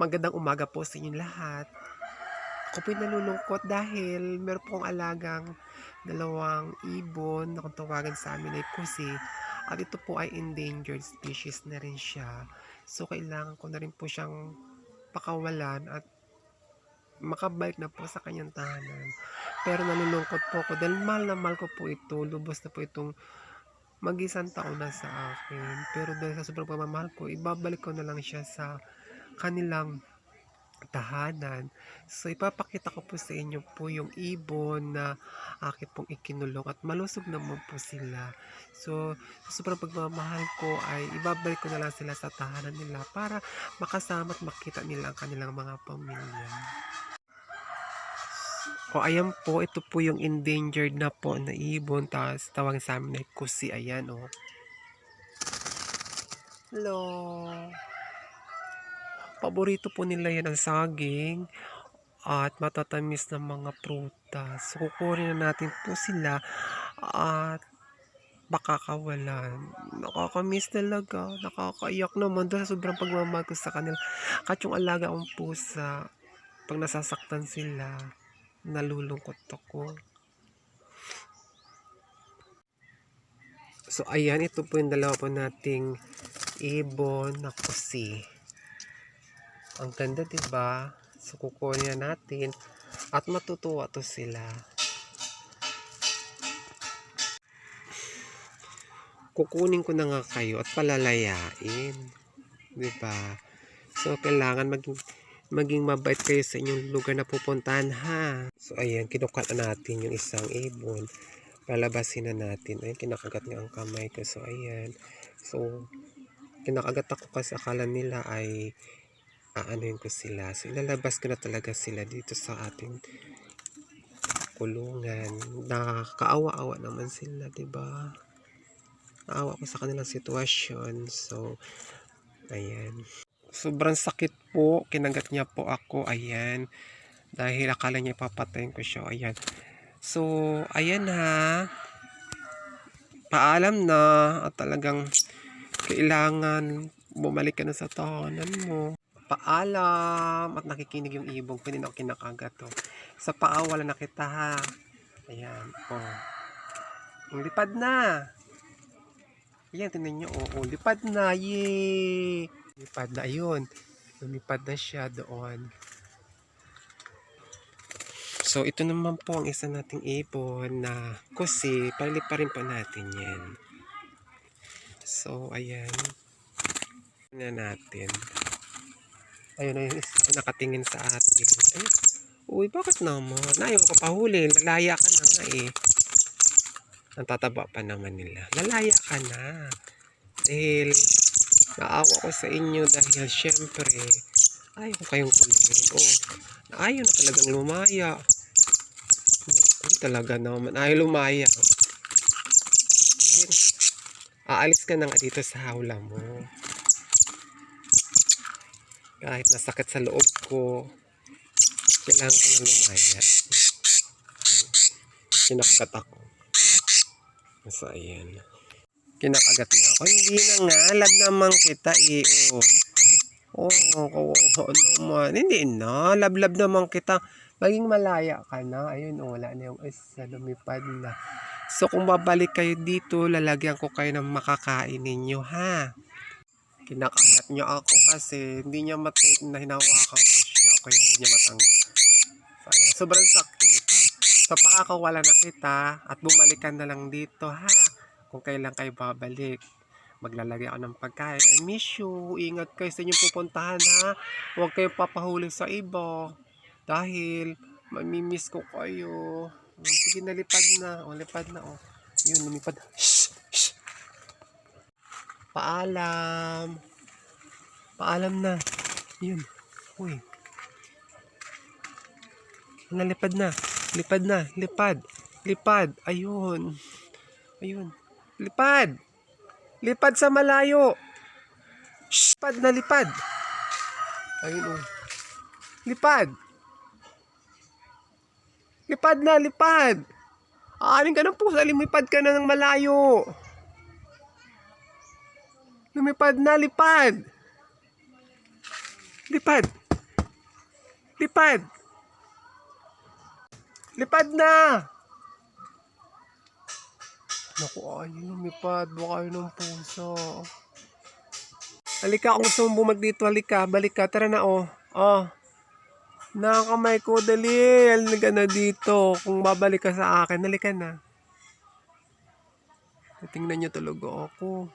Magandang umaga po sa inyong lahat. Ako po'y nalulungkot dahil meron po akong alagang dalawang ibon na kung tawagan sa amin ay pusi. At ito po ay endangered species na rin siya. So, kailangan ko na rin po siyang pakawalan at makabalik na po sa kanyang tahanan. Pero nalulungkot po ako dahil mahal na mahal ko po ito. Lubos na po itong mag-isang taon na sa akin. Pero dahil sa sobrang pagmamahal ko, ibabalik ko na lang siya sa kanilang tahanan. So, ipapakita ko po sa inyo po yung ibon na akin pong ikinulong at malusog naman po sila. So, sa sobrang pagmamahal ko ay ibabalik ko na lang sila sa tahanan nila para makasama at makita nila ang kanilang mga pamilya. O ayan po, ito po yung endangered na po na ibon. Tapos tawag sa amin ay kusi. Ayan o. Hello. Paborito po nila yan ang saging at matatamis na mga prutas. So, kukunin na natin po sila at makakawalan. Nakakamiss talaga. Nakakaiyak naman dahil sobrang pagmamahal ko sa kanila. At yung alaga kong pusa, pag nasasaktan sila, nalulungkot ako. So, ayan, ito po yung dalawa po nating ibon na kusi. Ang ganda, ba? So, kukunin na natin at matutuwa to sila. Kukunin ko na nga kayo at palalayain. ba? So, kailangan maging maging mabait kayo sa inyong lugar na pupuntahan ha. So ayan, kinukat na natin yung isang ibon. Palabasin na natin. Ayan, kinakagat nga ang kamay ko. So ayan. So, kinakagat ako kasi akala nila ay aanuin ko sila. So ilalabas ko na talaga sila dito sa ating kulungan. Nakakaawa-awa naman sila, ba? Naawa ko sa kanilang sitwasyon. So, ayan. Sobrang sakit po. Kinagat niya po ako. Ayan. Dahil akala niya papatayin ko siya. Ayan. So, ayan ha. Paalam na. At talagang kailangan bumalik ka na sa tahanan mo. Paalam. At nakikinig yung ibong. Pwede na ako kinakagat to. Sa paa, wala na kita ha. Ayan. Oh. Lipad na. Ayan, tingnan nyo. Oo, lipad na. Yay! Lumipad na. Ayun. Lumipad na siya doon. So, ito naman po ang isa nating ibon na kusi. Palip pa rin pa natin yan. So, ayan. Na natin. Ayun na nakatingin sa atin. Ay, uy, bakit naman? Ayaw ko pahuli. Lalaya ka na nga eh. Ang tataba pa naman nila. Lalaya ka na. Dahil naawa ko sa inyo dahil syempre ayaw ko kayong kulungin. Oh, ayaw na talagang lumaya. Naku, talaga naman. Ayaw lumaya. Aalis ka na nga dito sa hawla mo. Kahit nasakit sa loob ko, kailangan ko na lumaya. Kinakagat ako. So, ayan. Kinakagat niya ako. Hindi na nga. Lab naman kita eh. Oh, oh, oh, oh naman. Hindi na. Lab-lab naman kita. Maging malaya ka na. Ayun, oh, wala na yung isa. Lumipad na. So, kung babalik kayo dito, lalagyan ko kayo ng makakain ninyo, ha? Kinakagat niya ako kasi hindi niya matake na hinawakan ko siya. O kaya hindi niya matanggap. So, ayan. Sobrang sakit. So, pakakawala na kita at bumalikan na lang dito, ha? kung kailan kayo babalik. Maglalagay ako ng pagkain. I miss you. Ingat kayo sa inyong pupuntahan ha. Huwag kayong papahuli sa iba. Dahil mamimiss ko kayo. Sige na lipad na. O lipad na o. Yun, lumipad. Shh! Paalam. Paalam na. Yun. Uy. Nalipad na. Lipad na. Lipad. Lipad. Ayun. Ayun. Lipad! Lipad sa malayo! Shh! Lipad na lipad! Ayun o. Lipad! Lipad na, lipad! Aaring ka ng pusa, lumipad ka na ng malayo! Lumipad na, lipad! Lipad! Lipad! Lipad na! Naku, ayaw lumipad. Baka yun ng puso. Halika, kung gusto mong bumag dito, halika. Balik ka. Tara na, oh. Oh. Nakakamay ko, dali. Halika na dito. Kung babalik ka sa akin, halika na. Tingnan niyo talaga ako.